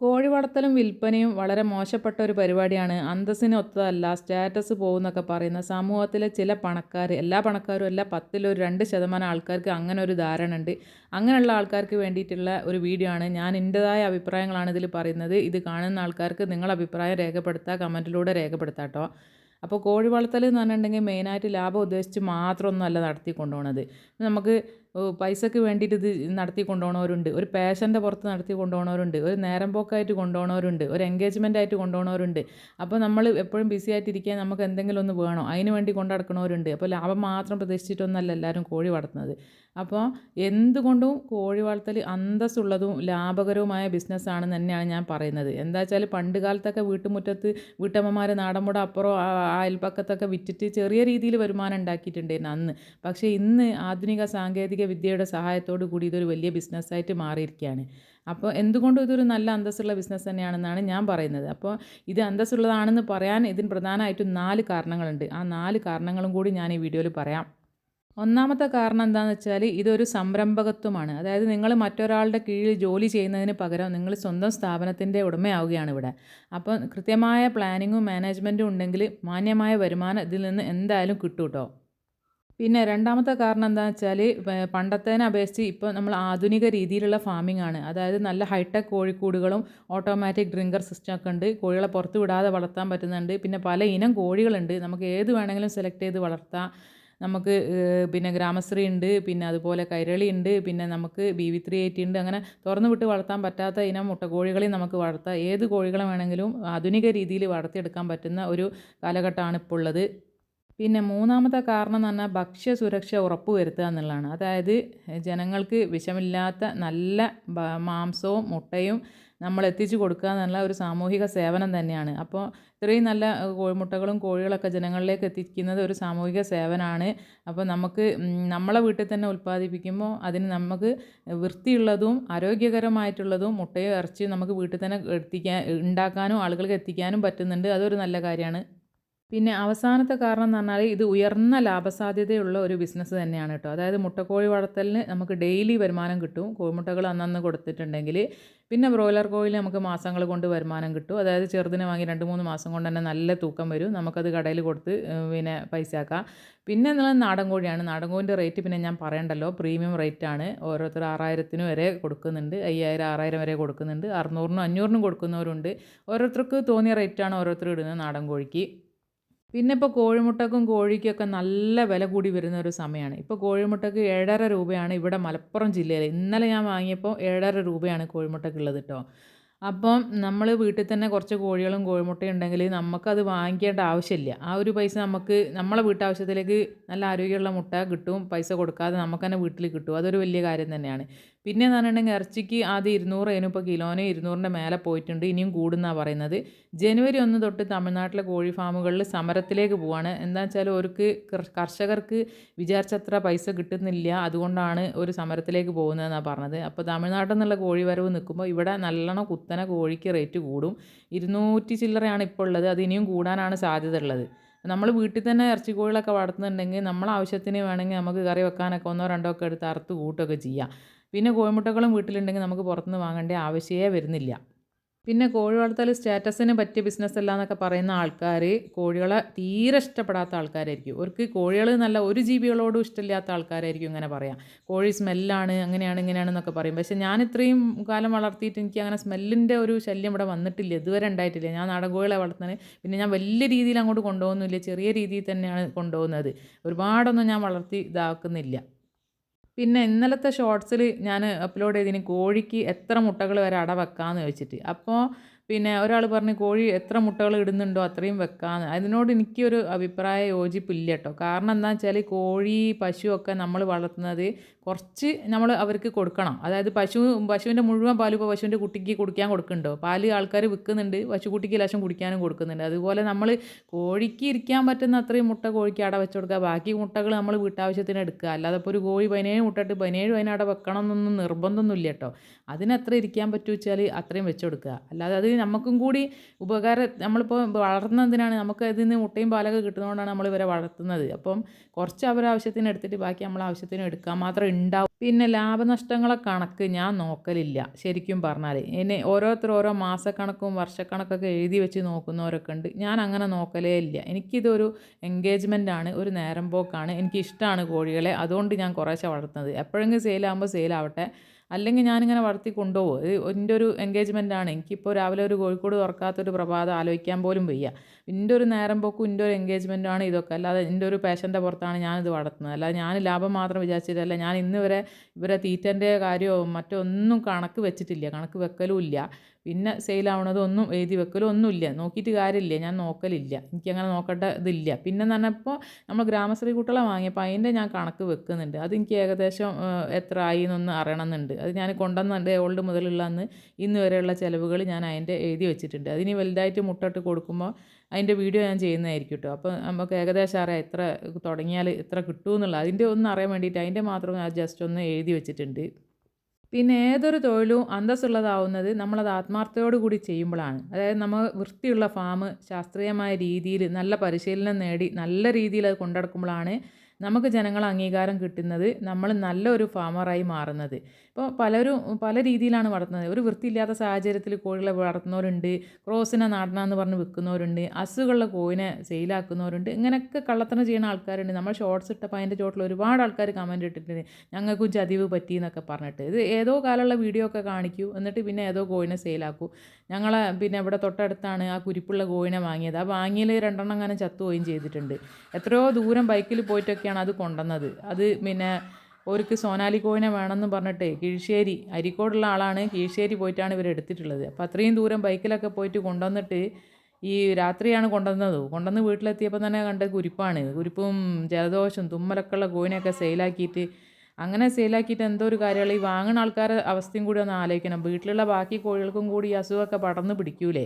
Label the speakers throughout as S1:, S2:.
S1: കോഴി വളർത്തലും വിൽപ്പനയും വളരെ മോശപ്പെട്ട ഒരു പരിപാടിയാണ്. അന്തസ്സിന് ഒത്തതല്ല സ്റ്റാറ്റസ് പോകുന്നൊക്കെ പറയുന്ന സമൂഹത്തിലെ ചില പണക്കാർ എല്ലാ പണക്കാരും അല്ല പത്തിലൊരു രണ്ട് ശതമാനം ആൾക്കാർക്ക് അങ്ങനെ ഒരു ധാരണ ഉണ്ട് അങ്ങനെയുള്ള ആൾക്കാർക്ക് വേണ്ടിയിട്ടുള്ള ഒരു വീഡിയോ ആണ്. ഞാൻ എന്റെതായ അഭിപ്രായങ്ങളാണ് ഇതിൽ പറയുന്നത്. ഇത് കാണുന്ന ആൾക്കാർക്ക് നിങ്ങളുടെ അഭിപ്രായം രേഖപ്പെടുത്തുക കമന്റിലൂടെ രേഖപ്പെടുത്താം കേട്ടോ. അപ്പോൾ കോഴി വളർത്തൽ എന്ന് പറഞ്ഞിട്ടുണ്ടെങ്കിൽ മെയിനായിട്ട് ലാഭം ഉദ്ദേശിച്ച് മാത്രമൊന്നുമല്ല നടത്തി നമുക്ക് പൈസയ്ക്ക് വേണ്ടിയിട്ട് ഇത് നടത്തി കൊണ്ടുപോകണവരുണ്ട് ഒരു പാഷന്റെ പുറത്ത് നടത്തി കൊണ്ടുപോകണവരുണ്ട് ഒരു നേരം പോക്കായിട്ട് കൊണ്ടുപോകണവരുണ്ട് ഒരു എൻഗേജ്മെന്റ് ആയിട്ട് കൊണ്ടുപോകണവരുണ്ട് അപ്പോൾ നമ്മൾ എപ്പോഴും ബിസി ആയിട്ടിരിക്കാൻ നമുക്ക് എന്തെങ്കിലും ഒന്ന് വേണോ? അതിന് വേണ്ടി കൊണ്ടടക്കണവരുണ്ട് അപ്പോൾ ലാഭം മാത്രം പ്രതീക്ഷിച്ചിട്ടൊന്നല്ല എല്ലാവരും കോഴി വളർത്തുന്നത്. അപ്പോൾ എന്തുകൊണ്ടും കോഴി വളർത്തൽ അന്തസ്സുള്ളതും ലാഭകരവുമായ ബിസിനസ്സാണെന്ന് തന്നെയാണ് ഞാൻ പറയുന്നത്. എന്താ വെച്ചാൽ പണ്ട് കാലത്തൊക്കെ വീട്ടുമുറ്റത്ത് വീട്ടമ്മമാർ നാടൻപുട അപ്പുറം അയൽപ്പക്കത്തൊക്കെ വിറ്റിട്ട് ചെറിയ രീതിയിൽ വരുമാനം ഉണ്ടാക്കിയിട്ടുണ്ടായിരുന്നു അന്ന്. പക്ഷേ ഇന്ന് ആധുനിക സാങ്കേതിക വിദ്യയുടെ സഹായത്തോടു കൂടി ഇതൊരു വലിയ ബിസിനസ്സായിട്ട് മാറിയിരിക്കുകയാണ്. അപ്പോൾ എന്തുകൊണ്ടും ഇതൊരു നല്ല അന്തസ്സുള്ള ബിസിനസ് തന്നെയാണെന്നാണ് ഞാൻ പറയുന്നത്. അപ്പോൾ ഇത് അന്തസ്സുള്ളതാണെന്ന് പറയാൻ ഇതിന് പ്രധാനമായിട്ടും നാല് കാരണങ്ങളുണ്ട്. ആ നാല് കാരണങ്ങളും കൂടി ഞാൻ ഈ വീഡിയോയിൽ പറയാം. ഒന്നാമത്തെ കാരണം എന്താണെന്ന് വെച്ചാൽ ഇതൊരു സംരംഭകത്വമാണ്. അതായത് നിങ്ങൾ മറ്റൊരാളുടെ കീഴിൽ ജോലി ചെയ്യുന്നതിന് പകരം നിങ്ങൾ സ്വന്തം സ്ഥാപനത്തിന്റെ ഉടമയാവുകയാണ് ഇവിടെ. അപ്പോൾ കൃത്യമായ പ്ലാനിങ്ങും മാനേജ്മെന്റും ഉണ്ടെങ്കിൽ മാന്യമായ വരുമാനം ഇതിൽ നിന്ന് എന്തായാലും കിട്ടും കേട്ടോ. പിന്നെ രണ്ടാമത്തെ കാരണം എന്താണെന്ന് വെച്ചാൽ പണ്ടത്തേനെ അപേക്ഷിച്ച് ഇപ്പോൾ നമ്മൾ ആധുനിക രീതിയിലുള്ള ഫാമിംഗ് ആണ്. അതായത് നല്ല ഹൈടെക് കോഴിക്കൂടുകളും ഓട്ടോമാറ്റിക് ഡ്രിങ്കർ സിസ്റ്റം ഒക്കെ ഉണ്ട്. കോഴികളെ പുറത്ത് വിടാതെ വളർത്താൻ പറ്റുന്നുണ്ട്. പിന്നെ പല ഇനം കോഴികളുണ്ട്. നമുക്ക് ഏത് വേണമെങ്കിലും സെലക്ട് ചെയ്ത് വളർത്താം. നമുക്ക് പിന്നെ ഗ്രാമശ്രീ ഉണ്ട്. പിന്നെ അതുപോലെ കൈരളി ഉണ്ട്. പിന്നെ നമുക്ക് ബി വി ത്രീ എയ്റ്റി ഉണ്ട്. അങ്ങനെ തുറന്നു വിട്ട് വളർത്താൻ പറ്റാത്ത ഇനം മുട്ടക്കോഴികളെയും നമുക്ക് വളർത്താം. ഏത് കോഴികളെ വേണമെങ്കിലും ആധുനിക രീതിയിൽ വളർത്തിയെടുക്കാൻ പറ്റുന്ന ഒരു കാലഘട്ടമാണ് ഇപ്പോൾ ഉള്ളത്. പിന്നെ മൂന്നാമത്തെ കാരണം എന്ന് പറഞ്ഞാൽ ഭക്ഷ്യ സുരക്ഷ ഉറപ്പ് വരുത്തുക എന്നുള്ളതാണ്. അതായത് ജനങ്ങൾക്ക് വിഷമില്ലാത്ത നല്ല മാംസവും മുട്ടയും നമ്മൾ എത്തിച്ചു കൊടുക്കുക എന്നുള്ള ഒരു സാമൂഹിക സേവനം തന്നെയാണ്. അപ്പോൾ ഇത്രയും നല്ല കോഴിമുട്ടകളും കോഴികളൊക്കെ ജനങ്ങളിലേക്ക് എത്തിക്കുന്നത് ഒരു സാമൂഹിക സേവനമാണ്. അപ്പോൾ നമുക്ക് നമ്മളെ വീട്ടിൽ തന്നെ ഉൽപ്പാദിപ്പിക്കുമ്പോൾ അതിന് നമുക്ക് വൃത്തിയുള്ളതും ആരോഗ്യകരമായിട്ടുള്ളതും മുട്ടയും ഇറച്ചിയും നമുക്ക് വീട്ടിൽ തന്നെ എത്തിക്കാൻ ഉണ്ടാക്കാനും ആളുകൾക്ക് എത്തിക്കാനും പറ്റുന്നുണ്ട്. അതൊരു നല്ല കാര്യമാണ്. പിന്നെ അവസാനത്തെ കാരണം എന്ന് പറഞ്ഞാൽ ഇത് ഉയർന്ന ലാഭസാധ്യതയുള്ള ഒരു ബിസിനസ് തന്നെയാണ് കേട്ടോ. അതായത് മുട്ടക്കോഴി വളർത്തലിന് നമുക്ക് ഡെയിലി വരുമാനം കിട്ടും. കോഴിമുട്ടകൾ അന്നന്ന് കൊടുത്തിട്ടുണ്ടെങ്കിൽ പിന്നെ ബ്രോയിലർ കോഴിയിൽ നമുക്ക് മാസങ്ങൾ കൊണ്ട് വരുമാനം കിട്ടും. അതായത് ചെറുതിനെ വാങ്ങി രണ്ട് മൂന്ന് മാസം കൊണ്ട് തന്നെ നല്ല തൂക്കം വരും. നമുക്കത് കടയിൽ കൊടുത്ത് പിന്നെ പൈസ ആക്കാം പിന്നെ എന്നുള്ളത് നാടൻ കോഴിയാണ്. നാടൻ കോഴിന്റെ റേറ്റ് പിന്നെ ഞാൻ പറയണ്ടല്ലോ. പ്രീമിയം റേറ്റ് ആണ്. ഓരോരുത്തർ ആറായിരത്തിന് വരെ കൊടുക്കുന്നുണ്ട്. അയ്യായിരം ആറായിരം വരെ കൊടുക്കുന്നുണ്ട്. അറുന്നൂറിനും അഞ്ഞൂറിനും കൊടുക്കുന്നവരുണ്ട്. ഓരോരുത്തർക്ക് തോന്നിയ റേറ്റാണ് ഓരോരുത്തർ ഇടുന്നത് നാടൻ കോഴിക്ക്. പിന്നെ ഇപ്പോൾ കോഴിമുട്ടക്കും കോഴിക്കൊക്കെ നല്ല വില കൂടി വരുന്ന ഒരു സമയമാണ് ഇപ്പോൾ കോഴിമുട്ടക്ക് ഏഴര രൂപയാണ് ഇവിടെ മലപ്പുറം ജില്ലയിൽ ഇന്നലെ ഞാൻ വാങ്ങിയപ്പോൾ ഏഴര രൂപയാണ് കോഴിമുട്ടക്കുള്ളത് കേട്ടോ അപ്പം നമ്മൾ വീട്ടിൽ തന്നെ കുറച്ച് കോഴികളും കോഴിമുട്ടയും ഉണ്ടെങ്കിൽ നമുക്കത് വാങ്ങിക്കേണ്ട ആവശ്യമില്ല. ആ ഒരു പൈസ നമുക്ക് നമ്മളെ വീട്ടാവശ്യത്തിലേക്ക് നല്ല ആരോഗ്യമുള്ള മുട്ട കിട്ടും പൈസ കൊടുക്കാതെ നമുക്ക് തന്നെ വീട്ടിൽ കിട്ടും. അതൊരു വലിയ കാര്യം തന്നെയാണ്. പിന്നെ എന്ന് പറഞ്ഞിട്ടുണ്ടെങ്കിൽ ഇറച്ചിക്ക് ആദ്യം ഇരുന്നൂറ് അതിന് കിലോന് ഇരുന്നൂറിന്റെ മേലെ പോയിട്ടുണ്ട്. ഇനിയും കൂടുന്നാണ് പറയുന്നത്. ജനുവരി ഒന്ന് തൊട്ട് തമിഴ്നാട്ടിലെ കോഴി ഫാമുകളിൽ സമരത്തിലേക്ക് പോവാണ്. എന്താ വെച്ചാൽ അവർക്ക് കർഷകർക്ക് വിചാരിച്ചത്ര പൈസ കിട്ടുന്നില്ല. അതുകൊണ്ടാണ് ഒരു സമരത്തിലേക്ക് പോകുന്നതെന്നാണ് പറഞ്ഞത്. അപ്പോൾ തമിഴ്നാട്ടിൽ നിന്നുള്ള കോഴി വരവ് നിൽക്കുമ്പോൾ ഇവിടെ നല്ലോണം കുത്തനെ കോഴിക്ക് റേറ്റ് കൂടും. ഇരുന്നൂറ്റി ചില്ലറയാണ് ഇപ്പോൾ ഉള്ളത്. അത് ഇനിയും കൂടാനാണ് സാധ്യത ഉള്ളത്. നമ്മൾ വീട്ടിൽ തന്നെ ഇറച്ചി കോഴികളൊക്കെ വളർത്തുന്നുണ്ടെങ്കിൽ നമ്മൾ ആവശ്യത്തിന് വേണമെങ്കിൽ നമുക്ക് കറി വെക്കാനൊക്കെ ഒന്നോ രണ്ടോ ഒക്കെ എടുത്ത് അറുത്ത് കൂട്ടുകയൊക്കെ ചെയ്യാം. പിന്നെ കോഴിമുട്ടകളും വീട്ടിലുണ്ടെങ്കിൽ നമുക്ക് പുറത്തുനിന്ന് വാങ്ങേണ്ട ആവശ്യമേ വരുന്നില്ല. പിന്നെ കോഴി വളർത്തൽ സ്റ്റാറ്റസിന് പറ്റിയ ബിസിനസ് അല്ല എന്നൊക്കെ പറയുന്ന ആൾക്കാർ കോഴികളെ തീരെ ഇഷ്ടപ്പെടാത്ത ആൾക്കാരായിരിക്കും. അവർക്ക് കോഴികൾ നല്ല ഒരു ജീവികളോടും ഇഷ്ടമില്ലാത്ത ആൾക്കാരായിരിക്കും ഇങ്ങനെ പറയാം. കോഴി സ്മെല്ലാണ് അങ്ങനെയാണ് ഇങ്ങനെയാണെന്നൊക്കെ പറയും. പക്ഷേ ഞാൻ ഇത്രയും കാലം വളർത്തിയിട്ട് എനിക്ക് അങ്ങനെ സ്മെല്ലിന്റെ ഒരു ശല്യം ഇവിടെ വന്നിട്ടില്ല. ഇതുവരെ ഉണ്ടായിട്ടില്ല. ഞാൻ നാടൻ കോഴികളെ വളർത്തുന്നത് പിന്നെ ഞാൻ വലിയ രീതിയിൽ അങ്ങോട്ട് കൊണ്ടുപോകുന്നില്ല ചെറിയ രീതിയിൽ തന്നെയാണ് കൊണ്ടുപോകുന്നത്. ഒരുപാടൊന്നും ഞാൻ വളർത്തി ഇതാക്കുന്നില്ല. പിന്നെ ഇന്നലത്തെ ഷോർട്സിൽ ഞാൻ അപ്ലോഡ് ചെയ്തിന് കോഴിക്ക് എത്ര മുട്ടകൾ വരെ അട വെക്കാമെന്ന് ചോദിച്ചിട്ട്. അപ്പോൾ പിന്നെ ഒരാൾ പറഞ്ഞ് കോഴി എത്ര മുട്ടകൾ ഇടുന്നുണ്ടോ അത്രയും വെക്കാമെന്ന് അതിനോട് എനിക്കൊരു അഭിപ്രായ യോജിപ്പില്ല കേട്ടോ കാരണം എന്താ വെച്ചാൽ കോഴി പശുവൊക്കെ നമ്മൾ വളർത്തുന്നത് കുറച്ച് നമ്മൾ അവർക്ക് കൊടുക്കണം. അതായത് പശു പശുവിന്റെ മുഴുവൻ പാൽ ഇപ്പോൾ പശുവിന്റെ കുട്ടിക്ക് കുടിക്കാൻ കൊടുക്കുന്നുണ്ടോ. പാൽ ആൾക്കാർ വിൽക്കുന്നുണ്ട്. പശുക്കുട്ടിക്ക് ലക്ഷം കുടിക്കാനും കൊടുക്കുന്നുണ്ട്. അതുപോലെ നമ്മൾ കോഴിക്ക് ഇരിക്കാൻ പറ്റുന്ന അത്രയും മുട്ട കോഴിക്ക് അട വെച്ച് കൊടുക്കുക. ബാക്കി മുട്ടകൾ നമ്മൾ വീട്ടാവശ്യത്തിന് എടുക്കുക. അല്ലാതെ ഇപ്പോൾ ഒരു കോഴി പതിനേഴ് മുട്ടയിട്ട് പതിനേഴ് അതിനട വെക്കണം എന്നൊന്നും നിർബന്ധമൊന്നുമില്ല കേട്ടോ. അതിനെത്ര ഇരിക്കാൻ പറ്റുമോ വെച്ചാൽ അത്രയും വെച്ച് കൊടുക്കുക. അല്ലാതെ അത് നമുക്കും കൂടി ഉപകാരം നമ്മളിപ്പോൾ വളർന്നതിനാണ് നമുക്ക് അതിൽ നിന്ന് മുട്ടയും പാലൊക്കെ കിട്ടുന്നതുകൊണ്ടാണ് നമ്മൾ ഇവരെ വളർത്തുന്നത്. അപ്പം കുറച്ച് അവരെ ആവശ്യത്തിന് എടുത്തിട്ട് ബാക്കി നമ്മൾ ആവശ്യത്തിന് എടുക്കാൻ മാത്രം ഉണ്ടാവും. പിന്നെ ലാഭനഷ്ടങ്ങളെ കണക്ക് ഞാൻ നോക്കലില്ല ശരിക്കും പറഞ്ഞാൽ എന്നെ ഓരോരുത്തർ ഓരോ മാസക്കണക്കും വർഷക്കണക്കൊക്കെ എഴുതി വെച്ച് നോക്കുന്നവരൊക്കെ ഉണ്ട്. ഞാൻ അങ്ങനെ നോക്കലേ ഇല്ല. എനിക്കിതൊരു എൻഗേജ്മെന്റ് ആണ് ഒരു നേരം പോക്കാണ്. എനിക്കിഷ്ടമാണ് കോഴികളെ. അതുകൊണ്ട് ഞാൻ കുറേശ്ശെ വളർത്തുന്നത്. എപ്പോഴെങ്കിലും സെയിലാകുമ്പോൾ സെയിലാവട്ടെ അല്ലെങ്കിൽ ഞാനിങ്ങനെ വളർത്തി കൊണ്ടുപോകും. എന്റെ ഒരു എൻഗേജ്മെന്റ് ആണ്. എനിക്കിപ്പോൾ രാവിലെ ഒരു കോഴിക്കോട് തുറക്കാത്തൊരു പ്രഭാതം ആലോചിക്കാൻ പോലും വയ്യ. എന്റെ ഒരു നേരം പോക്കും എന്റെ ഒരു എൻഗേജ്മെന്റ് ആണ് ഇതൊക്കെ. അല്ലാതെ എന്റെ ഒരു പാഷന്റെ പുറത്താണ് ഞാനിത് വളർത്തുന്നത്. അല്ലാതെ ഞാൻ ലാഭം മാത്രം വിചാരിച്ചിട്ടല്ല. ഞാൻ ഇന്ന് വരെ ഇവരെ തീറ്റന്റെ കാര്യമോ മറ്റോ ഒന്നും കണക്ക് വെച്ചിട്ടില്ല. കണക്ക് വെക്കലും ഇല്ല. പിന്നെ സെയിലാവണതൊന്നും എഴുതി വെക്കലും ഒന്നുമില്ല. നോക്കിയിട്ട് കാര്യമില്ല. ഞാൻ നോക്കലില്ല. എനിക്കങ്ങനെ നോക്കേണ്ട ഇതില്ല. പിന്നെ എന്ന് പറഞ്ഞപ്പോൾ നമ്മൾ ഗ്രാമശ്രീ കുട്ടികളെ വാങ്ങിയപ്പോൾ അതിന്റെ ഞാൻ കണക്ക് വെക്കുന്നുണ്ട്. അത് എനിക്ക് ഏകദേശം എത്ര ആയി എന്നൊന്ന് അറിയണമെന്നുണ്ട്. അത് ഞാൻ കൊണ്ടുവന്നുണ്ട് ഓൾഡ് മുതലുള്ള അന്ന് ഇന്ന് വരെയുള്ള ചിലവുകൾ ഞാൻ അതിന്റെ എഴുതി വെച്ചിട്ടുണ്ട്. അതിന് വലുതായിട്ട് മുട്ടിട്ട് കൊടുക്കുമ്പോൾ അതിന്റെ വീഡിയോ ഞാൻ ചെയ്യുന്നതായിരിക്കും കേട്ടോ അപ്പോൾ നമുക്ക് ഏകദേശം അറിയാം എത്ര തുടങ്ങിയാൽ എത്ര കിട്ടുമെന്നുള്ള അതിന്റെ ഒന്ന് അറിയാൻ വേണ്ടിയിട്ട് അതിന്റെ മാത്രം ഞാൻ ജസ്റ്റ് ഒന്ന് എഴുതി വെച്ചിട്ടുണ്ട്. പിന്നെ ഏതൊരു തൊഴിലും അന്തസ്സുള്ളതാവുന്നത് നമ്മളത് ആത്മാർത്ഥയോട് കൂടി ചെയ്യുമ്പോഴാണ്. അതായത് നമ്മൾ വൃത്തിയുള്ള ഫാം ശാസ്ത്രീയമായ രീതിയിൽ നല്ല പരിശീലനം നേടി നല്ല രീതിയിൽ അത് കൊണ്ടുനടക്കുമ്പോഴാണ് നമുക്ക് ജനങ്ങൾ അംഗീകാരം കിട്ടുന്നത് നമ്മൾ നല്ലൊരു ഫാമറായി മാറുന്നത്. ഇപ്പോൾ പലരും പല രീതിയിലാണ് വളർത്തുന്നത്. ഒരു വൃത്തിയില്ലാത്ത സാഹചര്യത്തിൽ കോഴികളെ വളർത്തുന്നവരുണ്ട് ക്രോസിനെ നടണമെന്ന് പറഞ്ഞ് വിൽക്കുന്നവരുണ്ട് അസുഖമുള്ള കോഴിനെ സെയിലാക്കുന്നവരുണ്ട് ഇങ്ങനെയൊക്കെ കള്ളത്തരം ചെയ്യുന്ന ആൾക്കാരുണ്ട്. നമ്മൾ ഷോർട്സ് ഇട്ടപ്പോൾ അതിന്റെ ചോട്ടിൽ ഒരുപാട് ആൾക്കാർ കമന്റ് ഇട്ടിട്ടുണ്ട്. ഞങ്ങൾക്കും ചതിവ് പറ്റി എന്നൊക്കെ പറഞ്ഞിട്ട്. ഇത് ഏതോ കാലമുള്ള വീഡിയോ ഒക്കെ കാണിക്കൂ. എന്നിട്ട് പിന്നെ ഏതോ കോഴിനെ സെയിലാക്കൂ. ഞങ്ങളെ പിന്നെ ഇവിടെ തൊട്ടടുത്താണ് ആ കുരിപ്പുള്ള കോഴിനെ വാങ്ങിയത്. ആ വാങ്ങിയിൽ രണ്ടെണ്ണം അങ്ങനെ ചത്തുപോയും ചെയ്തിട്ടുണ്ട്. എത്രയോ ദൂരം ബൈക്കിൽ പോയിട്ടൊക്കെയാണ് അത് കൊണ്ടുവന്നത്. അത് പിന്നെ അവർക്ക് സോനാലി കോയിനെ വേണമെന്ന് പറഞ്ഞിട്ട് കീഴ്ശ്ശേരി അരിക്കോടുള്ള ആളാണ് കീഴ്ശ്ശേരി പോയിട്ടാണ് ഇവർ എടുത്തിട്ടുള്ളത്. അപ്പോൾ അത്രയും ദൂരം ബൈക്കിലൊക്കെ പോയിട്ട് കൊണ്ടുവന്നിട്ട് ഈ രാത്രിയാണ് കൊണ്ടുവന്നത്. കൊണ്ടുവന്ന് വീട്ടിലെത്തിയപ്പോൾ തന്നെ കണ്ട കുരിപ്പാണ്. കുരിപ്പും ജലദോഷം തുമ്മലൊക്കെ ഉള്ള കോഴിനെയൊക്കെ സെയിലാക്കിയിട്ട് അങ്ങനെ സെയിലാക്കിയിട്ട് എന്തോ ഒരു കാര്യമുള്ള ഈ വാങ്ങുന്ന ആൾക്കാരുടെ അവസ്ഥയും കൂടി ഒന്ന് ആലോചിക്കണം. വീട്ടിലുള്ള ബാക്കി കോഴികൾക്കും കൂടി ഈ അസുഖമൊക്കെ പടർന്ന് പിടിക്കൂലേ?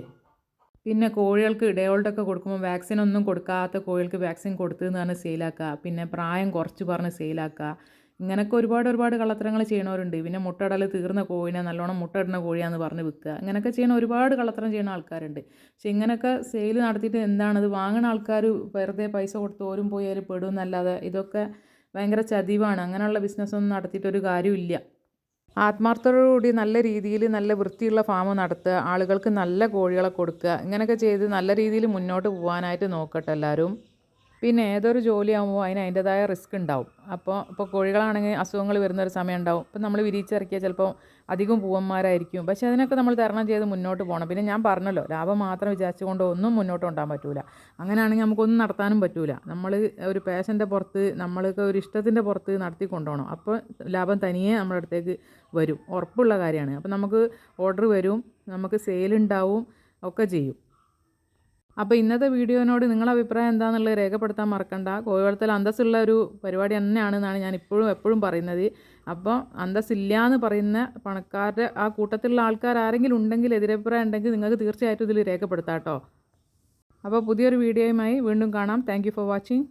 S1: പിന്നെ കോഴികൾക്ക് ഇടയോളത്തൊക്കെ കൊടുക്കുമ്പോൾ വാക്സിൻ ഒന്നും കൊടുക്കാത്ത കോഴികൾക്ക് വാക്സിൻ കൊടുത്തതെന്ന് പറഞ്ഞ് സെയിലാക്കുക പിന്നെ പ്രായം കുറച്ച് പറഞ്ഞ് സെയിലാക്കുക ഇങ്ങനെയൊക്കെ ഒരുപാട് ഒരുപാട് കള്ളത്തരങ്ങൾ ചെയ്യണവരുണ്ട്. പിന്നെ മുട്ടടൽ തീർന്ന കോഴിനെ നല്ലോണം മുട്ടയിടുന്ന കോഴിയാന്ന് പറഞ്ഞ് വിൽക്കുക ഇങ്ങനെയൊക്കെ ചെയ്യണ ഒരുപാട് കള്ളത്തരം ചെയ്യുന്ന ആൾക്കാരുണ്ട്. പക്ഷെ ഇങ്ങനെയൊക്കെ സെയിൽ നടത്തിയിട്ട് എന്താണത്? വാങ്ങുന്ന ആൾക്കാർ വെറുതെ പൈസ കൊടുത്ത് ഓരും പോയി അതിൽ പെടും എന്നല്ലാതെ ഇതൊക്കെ ഭയങ്കര ചതിവാണ്. അങ്ങനെയുള്ള ബിസിനസ്സൊന്നും നടത്തിയിട്ട് ഒരു കാര്യമില്ല ആത്മാർത്ഥതയോടുകൂടി നല്ല രീതിയിൽ നല്ല വൃത്തിയുള്ള ഫാം നടത്തുക ആളുകൾക്ക് നല്ല കോഴികളെ കൊടുക്കുക ഇങ്ങനെയൊക്കെ ചെയ്ത് നല്ല രീതിയിൽ മുന്നോട്ട് പോകാനായിട്ട് നോക്കട്ടെ എല്ലാവരും. പിന്നെ ഏതൊരു ജോലിയാകുമ്പോൾ അതിന് അതിന്റെതായ റിസ്ക് ഉണ്ടാവും. അപ്പോൾ ഇപ്പോൾ കോഴികളാണെങ്കിൽ അസുഖങ്ങൾ വരുന്ന ഒരു സമയം ഉണ്ടാവും ഇപ്പം നമ്മൾ വിരിയിച്ചിറക്കിയാൽ ചിലപ്പോൾ അധികം പൂവന്മാരായിരിക്കും. പക്ഷേ അതിനൊക്കെ നമ്മൾ തരണം ചെയ്ത് മുന്നോട്ട് പോകണം. പിന്നെ ഞാൻ പറഞ്ഞല്ലോ ലാഭം മാത്രം വിചാരിച്ചുകൊണ്ട് ഒന്നും മുന്നോട്ട് കൊണ്ടുപോകാൻ പറ്റില്ല അങ്ങനെയാണെങ്കിൽ നമുക്കൊന്നും നടത്താനും പറ്റില്ല നമ്മൾ ഒരു പേഷന്റെ പുറത്ത് നമ്മൾക്ക് ഒരു ഇഷ്ടത്തിന്റെ പുറത്ത് നടത്തി കൊണ്ടുപോകണം. അപ്പോൾ ലാഭം തനിയെ നമ്മുടെ അടുത്തേക്ക് വരും. ഉറപ്പുള്ള കാര്യമാണ്. അപ്പോൾ നമുക്ക് ഓർഡർ വരും നമുക്ക് സെയിൽ ഉണ്ടാവും ഒക്കെ ചെയ്യും. അപ്പോൾ ഇന്നത്തെ വീഡിയോനോട് നിങ്ങളുടെ അഭിപ്രായം എന്താണെന്നുള്ളത് രേഖപ്പെടുത്താൻ മറക്കണ്ട. കോഴി വളർത്തൽ അന്തസ്സുള്ള ഒരു പരിപാടി തന്നെയാണെന്നാണ് ഞാൻ ഇപ്പോഴും എപ്പോഴും പറയുന്നത്. അപ്പോൾ അന്തസ്സില്ല എന്ന് പറയുന്ന പണക്കാരുടെ ആ കൂട്ടത്തിലുള്ള ആൾക്കാർ ആരെങ്കിലും ഉണ്ടെങ്കിൽ എതിരഭിപ്രായം ഉണ്ടെങ്കിൽ നിങ്ങൾക്ക് തീർച്ചയായിട്ടും ഇതിൽ രേഖപ്പെടുത്താം കേട്ടോ. അപ്പോൾ പുതിയൊരു വീഡിയോയുമായി വീണ്ടും കാണാം. Thank for watching